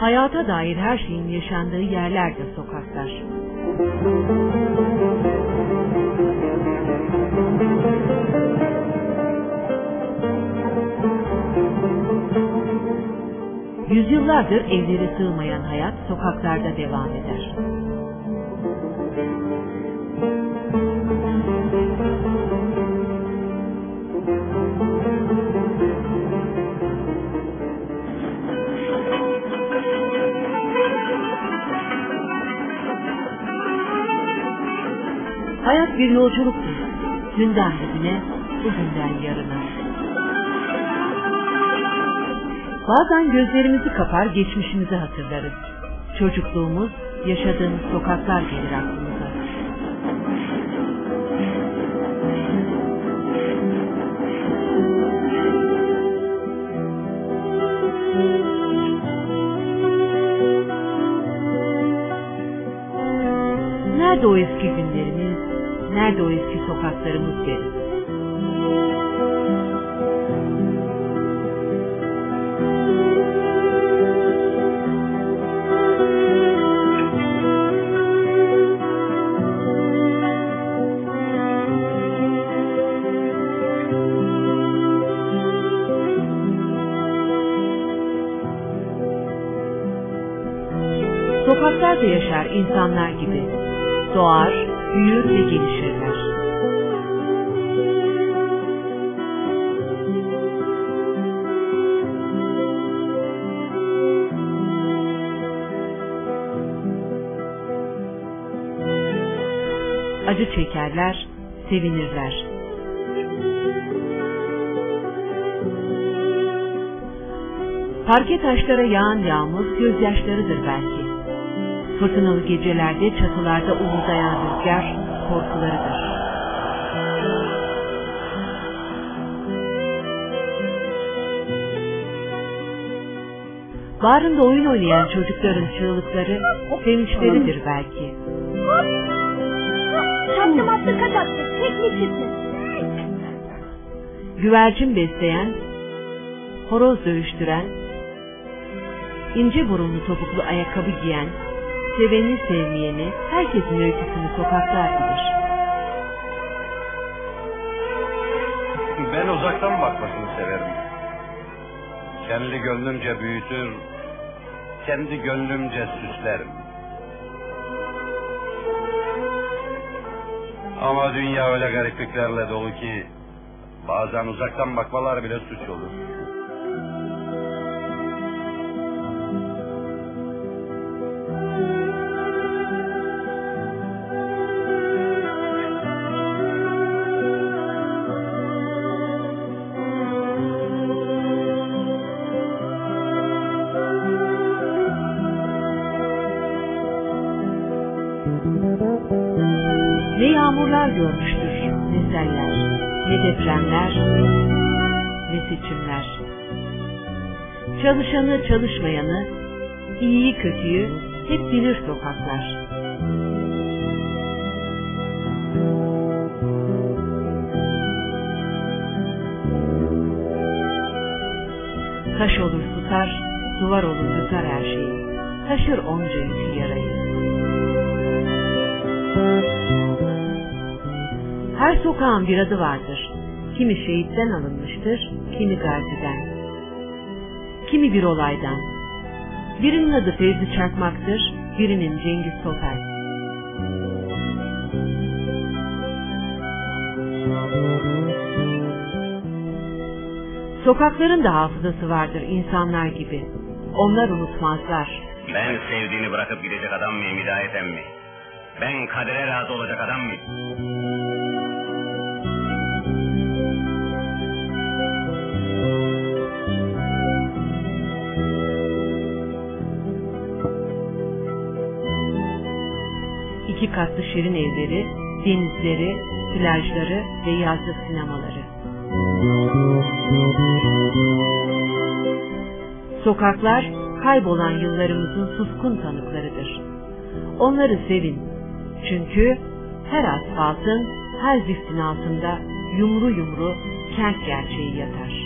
Hayata dair her şeyin yaşandığı yerlerdir sokaklar. Yüzyıllardır evleri sığmayan hayat sokaklarda devam eder. Hayat bir yolculuktur. Dünden bugüne, bugünden yarına. Bazen gözlerimizi kapar geçmişimizi hatırlarız. Çocukluğumuz, yaşadığımız sokaklar gelir aklımıza. Nerede o eski nerede o eski sokaklarımız deriz. Sokaklarda yaşar insanlar gibi. Doğar, büyür ve gelişirler. Acı çekerler, sevinirler. Parke taşlara yağan yağmur gözyaşlarıdır belki. Fırtınalı gecelerde çatılarda uğuldayan rüzgar korkularıdır. Bağrında oyun oynayan çocukların çığlıkları sevinçleridir belki. Çaktım attı kaçattı. Tek mi çift mi? Güvercin besleyen, horoz dövüştüren, ince burunlu topuklu ayakkabı giyen, seveni sevmeyeni, herkesin öyküsünü sokaklar bilir. Ben uzaktan bakmasını severim. Kendi gönlümce büyütür, kendi gönlümce süslerim. Ama dünya öyle garipliklerle dolu ki bazen uzaktan bakmalar bile suç olur. Görmüştür ne seller, ne depremler, ne seçimler. Çalışanı çalışmayanı, iyiyi kötüyü hep bilir sokaklar. Taş olur tutar, duvar olur yutar her şeyi. Taşır onca yükü yarayı. Her sokağın bir adı vardır. Kimi şehitten alınmıştır, kimi gaziden. Kimi bir olaydan. Birinin adı Fevzi Çakmak'tır, birinin Cengiz Topel. Sokakların da hafızası vardır insanlar gibi. Onlar unutmazlar. Ben sevdiğini bırakıp gidecek adam mıyım Hidayet emmi? Ben kadere razı olacak adam mıyım? İki katlı şirin evleri, denizleri, plajları ve yazlık sinemaları. Sokaklar kaybolan yıllarımızın suskun tanıklarıdır. Onları sevin. Çünkü her asfaltın, her ziftin altında yumru yumru kent gerçeği yatar.